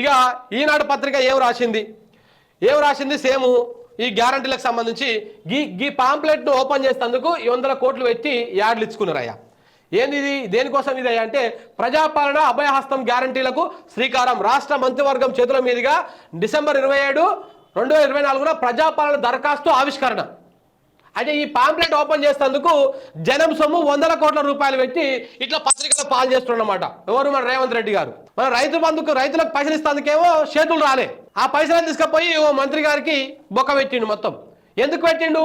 ఇక ఈనాడు పత్రిక ఏం రాసింది? ఏం రాసింది? సేమ్ ఈ గ్యారంటీలకు సంబంధించి గీ గీ పాంప్లెట్ను ఓపెన్ చేసేందుకు ఈ వందల కోట్లు పెట్టి యాడ్లు ఇచ్చుకున్నారయ్యా. ఏంది ఇది దేనికోసం ఇది అయ్యా అంటే ప్రజాపాలన అభయహస్తం గ్యారంటీలకు శ్రీకారం రాష్ట్ర మంత్రివర్గం చేతుల మీదుగా డిసెంబర్ ఇరవై ఏడు రెండు వేల ఇరవై నాలుగున ప్రజాపాలన దరఖాస్తు ఆవిష్కరణ. అంటే ఈ పాంప్లెట్ ఓపెన్ చేసేందుకు జనం సొమ్ము వందల కోట్ల రూపాయలు పెట్టి ఇట్లా పత్రికలు పాలు చేస్తున్నమాట ఎవరు మన రేవంత్ రెడ్డి గారు? మన రైతు బంధుకు రైతులకు పైసలు ఇస్తేందుకేమో చేతులు రాలే. ఆ పైసలు తీసుకుపోయి ఓ మంత్రి గారికి బొక్క పెట్టిండు మొత్తం. ఎందుకు పెట్టిండు?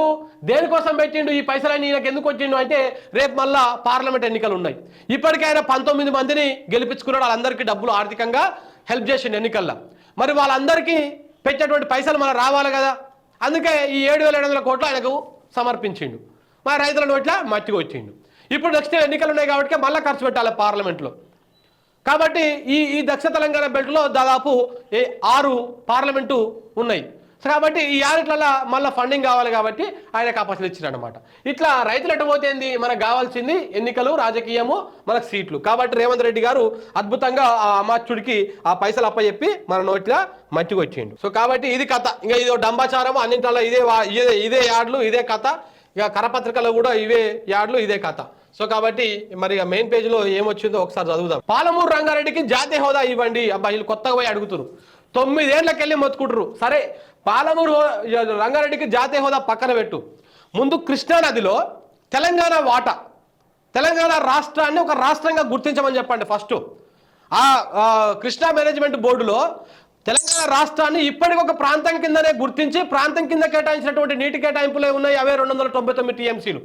దేనికోసం పెట్టిండు? ఈ పైసలన్నీ ఈయనకు ఎందుకు వచ్చిండు అంటే రేపు మళ్ళా పార్లమెంట్ ఎన్నికలు ఉన్నాయి. ఇప్పటికైనా పంతొమ్మిది మందిని గెలిపించుకున్నాడు. వాళ్ళందరికీ డబ్బులు ఆర్థికంగా హెల్ప్ చేసిండు ఎన్నికల్లో. మరి వాళ్ళందరికీ పెట్టేటువంటి పైసలు మన రావాలి కదా? అందుకే ఈ ఏడు వేల ఏడు వందల కోట్లు ఆయనకు సమర్పించిండు. మా రైతుల నోట్ల మట్టిగా వచ్చిండు ఇప్పుడు నెక్స్ట్ ఎన్నికలు ఉన్నాయి కాబట్టి మళ్ళీ ఖర్చు పెట్టాలి పార్లమెంట్లో. కాబట్టి ఈ ఈ దక్షిణ తెలంగాణ బెల్ట్లో దాదాపు ఏ ఆరు పార్లమెంటు ఉన్నాయి. సో కాబట్టి ఈ ఆరిట్లలో మళ్ళీ ఫండింగ్ కావాలి కాబట్టి ఆయన కాపాసులు ఇచ్చారనమాట ఇట్లా రైతులు ఎటు పోతే ఏంది? మనకు కావాల్సింది ఎన్నికలు రాజకీయము మనకు సీట్లు. కాబట్టి రేవంత్ రెడ్డి గారు అద్భుతంగా ఆ అమాత్యుడికి ఆ పైసలు అప్పచెప్పి మన నోట్ల మట్టికి వచ్చిండు. సో కాబట్టి ఇది కథ. ఇంకా ఇది డంబాచారం అన్నింటిలో ఇదే వా- ఇదే ఇదే యాడ్లు ఇదే కథ. ఇక కరపత్రికలో కూడా ఇవే యాడ్లు ఇదే కథ. సో కాబట్టి మరి మెయిన్ పేజ్లో ఏమొచ్చిందో ఒకసారి చదువుదాం. పాలమూరు రంగారెడ్డికి జాతీయ హోదా ఇవ్వండి. అబ్బా వీళ్ళు కొత్తగా పోయి అడుగుతున్నారు తొమ్మిదేళ్ళకెళ్ళి మొత్తుకుంటారు సరే పాలమూరు రంగారెడ్డికి జాతీయ హోదా పక్కన పెట్టు. ముందు కృష్ణా నదిలో తెలంగాణ వాటా తెలంగాణ రాష్ట్రాన్ని ఒక రాష్ట్రంగా గుర్తించమని చెప్పండి ఫస్ట్. ఆ ఆ, కృష్ణా మేనేజ్మెంట్ బోర్డులో తెలంగాణ రాష్ట్రాన్ని ఇప్పటికి ఒక ప్రాంతం కిందనే గుర్తించి ప్రాంతం కింద కేటాయించినటువంటి నీటి కేటాయింపులే ఉన్నాయి అవే రెండు వందల తొంభై తొమ్మిది టీఎంసీలు.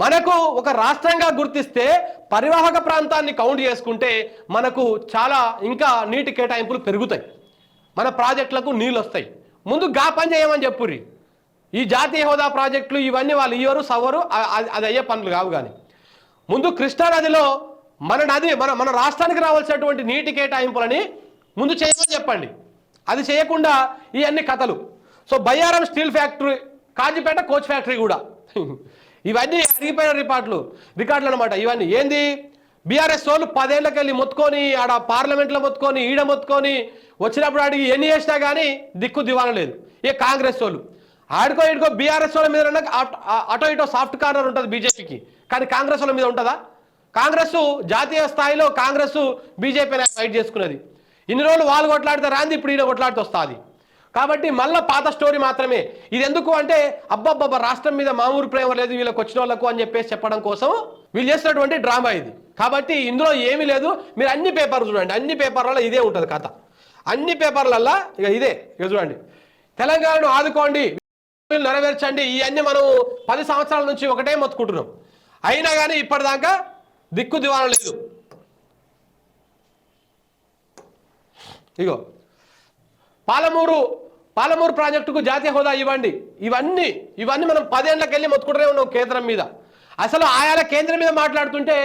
మనకు ఒక రాష్ట్రంగా గుర్తిస్తే పరివాహక ప్రాంతాన్ని కౌంట్ చేసుకుంటే మనకు చాలా ఇంకా నీటి కేటాయింపులు పెరుగుతాయి. మన ప్రాజెక్టులకు నీళ్ళు వస్తాయి ముందు గా పని చేయమని చెప్పుర్రి. ఈ జాతీయ హోదా ప్రాజెక్టులు ఇవన్నీ వాళ్ళు ఇవ్వరు సవ్వరు అది అయ్యే పనులు కావు కానీ ముందు కృష్ణా నదిలో మన నది మన మన రాష్ట్రానికి రావాల్సినటువంటి నీటి కేటాయింపులని ముందు చేయమని చెప్పండి. అది చేయకుండా ఇవన్నీ కథలు. So Bayyaram steel factory Kazipet coach factory కూడా. ఇవన్నీ అరిగిపోయిన రికార్డులు రికార్డులు అనమాట ఇవన్నీ ఏంది? బీఆర్ఎస్ వాళ్ళు పదేళ్ళకి వెళ్ళి మొత్తుకొని ఆడ పార్లమెంట్లో మొత్తుకొని ఈడ మొత్తుకొని వచ్చినప్పుడు అడిగి ఎన్ని చేసినా కానీ దిక్కు దివాన లేదు. ఏ కాంగ్రెస్ వాళ్ళు. ఆడుకో ఇడుకో బీఆర్ఎస్ వాళ్ళ మీద ఉన్న అటో ఇటో సాఫ్ట్ కార్నర్ ఉంటుంది బీజేపీకి. కానీ కాంగ్రెస్ వాళ్ళ మీద ఉంటుందా? కాంగ్రెస్ జాతీయ స్థాయిలో కాంగ్రెస్ బీజేపీ ఫైట్ చేసుకున్నది. ఇన్ని రోజులు వాళ్ళు కొట్లాడితే రాంది ఇప్పుడు ఈయన కొట్లాడితే వస్తుంది. కాబట్టి మళ్ళీ పాత స్టోరీ మాత్రమే. ఇది ఎందుకు అంటే అబ్బబ్బబ్బ రాష్ట్రం మీద మామూలు ప్రేమ లేదు వీళ్ళకి వచ్చిన వాళ్ళకు అని చెప్పేసి చెప్పడం కోసం వీళ్ళు చేస్తున్నటువంటి డ్రామా ఇది. కాబట్టి ఇందులో ఏమీ లేదు. మీరు అన్ని పేపర్లు చూడండి. అన్ని పేపర్లలో ఇదే ఉంటుంది కథ. అన్ని పేపర్లల్లో ఇక ఇదే ఇక చూడండి. తెలంగాణను ఆదుకోండి. నెరవేర్చండి. ఇవన్నీ మనం పది సంవత్సరాల నుంచి ఒకటే మొత్తుకుంటున్నాం. అయినా కానీ ఇప్పటిదాకా దిక్కు దివాణం లేదు. ఇగో. పాలమూరు పాలమూరు ప్రాజెక్టుకు జాతీయ హోదా ఇవ్వండి. ఇవన్నీ ఇవన్నీ మనం పదేళ్ళకెళ్ళి మొత్తుకుంటూనే ఉన్నాం కేంద్రం మీద. అసలు ఆయాల కేంద్రం మీద మాట్లాడుతుంటే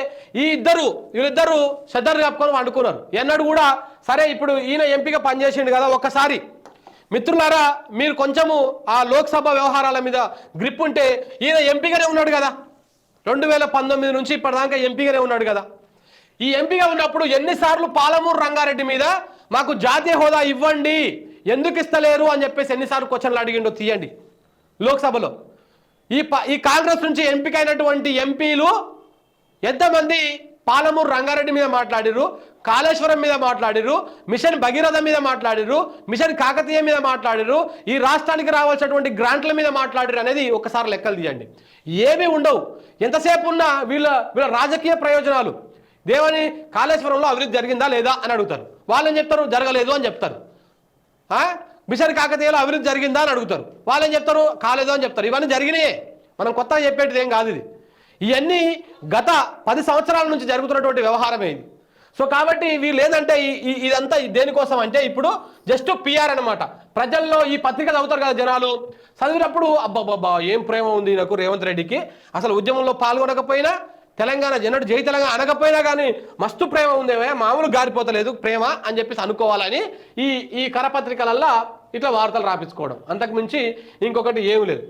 ఈ ఇద్దరు వీళ్ళిద్దరు శ్రద్ధలు కప్పుకొని వండుకున్నారు. ఎన్నడు కూడా సరే ఇప్పుడు ఈయన ఎంపీగా పనిచేసిండు కదా ఒక్కసారి. మిత్రులారా మీరు కొంచెము ఆ లోక్సభ వ్యవహారాల మీద గ్రిప్ ఉంటే ఈయన ఎంపీగానే ఉన్నాడు కదా. రెండు వేల పంతొమ్మిది నుంచి ఇప్పటిదాకా ఎంపీగానే ఉన్నాడు కదా. ఈ ఎంపీగా ఉన్నప్పుడు ఎన్నిసార్లు పాలమూరు రంగారెడ్డి మీద మాకు జాతీయ హోదా ఇవ్వండి. ఎందుకు ఇస్తలేరు అని చెప్పేసి ఎన్నిసార్లు క్వశ్చన్లు అడిగిండో తీయండి. లోక్సభలో. ఈ ప- ఈ కాంగ్రెస్ నుంచి ఎంపికైనటువంటి ఎంపీలు ఎంతమంది పాలమూరు రంగారెడ్డి మీద మాట్లాడిరు కాళేశ్వరం మీద మాట్లాడిరు మిషన్ భగీరథ మీద మాట్లాడిరు మిషన్ కాకతీయ మీద మాట్లాడిరు ఈ రాష్ట్రానికి రావాల్సినటువంటి గ్రాంట్ల మీద మాట్లాడిరు అనేది ఒకసారి లెక్కలు తీయండి. ఏమీ ఉండవు. ఎంతసేపు ఉన్నా వీళ్ళ వీళ్ళ రాజకీయ ప్రయోజనాలు. దేవని కాళేశ్వరంలో అభివృద్ధి జరిగిందా లేదా అని అడుగుతారు. వాళ్ళని చెప్తారు? జరగలేదు అని చెప్తారు. మిషన్ కాకతీయలో అభివృద్ధి జరిగిందా అని అడుగుతారు. వాళ్ళు ఏం చెప్తారు? కాలేదు అని చెప్తారు. ఇవన్నీ జరిగినాయే. మనం కొత్తగా చెప్పేటిది ఏం కాదు ఇది. ఇవన్నీ గత పది సంవత్సరాల నుంచి జరుగుతున్నటువంటి వ్యవహారమే ఇది. సో కాబట్టి వీళ్ళు ఏంటంటే ఇదంతా దేనికోసం అంటే ఇప్పుడు జస్ట్ పిఆర్ అన్నమాట. ప్రజల్లో ఈ పత్రిక చదువుతారు కదా జనాలు. చదివినప్పుడు అబ్బాబ్బా ఏం ప్రేమ ఉంది నాకు రేవంత్ రెడ్డికి. అసలు ఉద్యమంలో పాల్గొనకపోయినా తెలంగాణ జనడు జై తెలంగాణ అనకపోయినా కానీ మస్తు ప్రేమ ఉందేమే మామూలు గారిపోతలేదు ప్రేమ అని చెప్పేసి అనుకోవాలని ఈ ఈ కరపత్రికలల్లా ఇట్లా వార్తలు రాపించుకోవడం. అంతకుమించి ఇంకొకటి ఏమి లేదు.